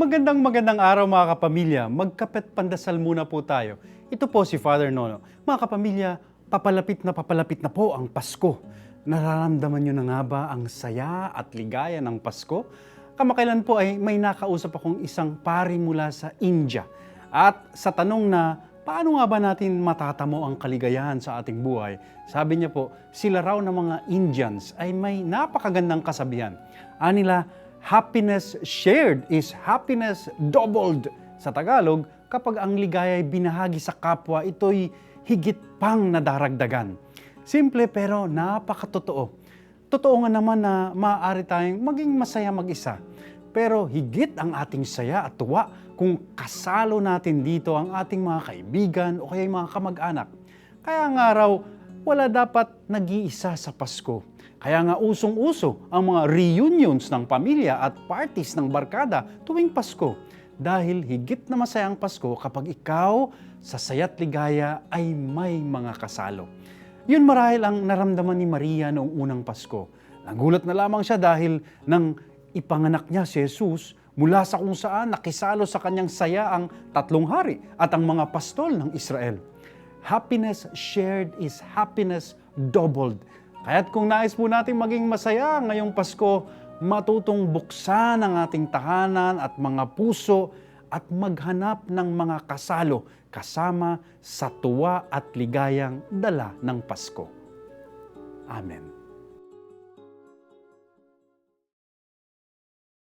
Magandang magandang araw mga kapamilya. Magkapet pandasal muna po tayo. Ito po si Father Nono. Mga kapamilya, papalapit na papalapit na po ang Pasko. Nararamdaman nyo na nga ba ang saya at ligaya ng Pasko? Kamakailan po ay may nakausap akong isang pari mula sa India. At sa tanong na paano nga ba natin matatamo ang kaligayahan sa ating buhay, sabi niya po, sila raw ng mga Indians ay may napakagandang kasabihan. Anila, happiness shared is happiness doubled. Sa Tagalog, kapag ang ligaya ay binahagi sa kapwa, ito'y higit pang nadaragdagan. Simple pero napakatotoo. Totoo nga naman na maaari tayong maging masaya mag-isa. Pero higit ang ating saya at tuwa kung kasalo natin dito ang ating mga kaibigan o kaya mga kamag-anak. Kaya nga raw, wala dapat nag-iisa sa Pasko. Kaya nga usong-uso ang mga reunions ng pamilya at parties ng barkada tuwing Pasko. Dahil higit na masaya ang Pasko kapag ikaw sa saya't ligaya ay may mga kasalo. Yun marahil ang naramdaman ni Maria noong unang Pasko. Nagulat na lamang siya dahil nang ipanganak niya si Jesus mula sa kung saan nakisalo sa kanyang saya ang tatlong hari at ang mga pastol ng Israel. Happiness shared is happiness doubled. Kaya't kung nais po natin maging masaya ngayong Pasko, matutong buksan ang ating tahanan at mga puso at maghanap ng mga kasalo kasama sa tuwa at ligayang dala ng Pasko. Amen.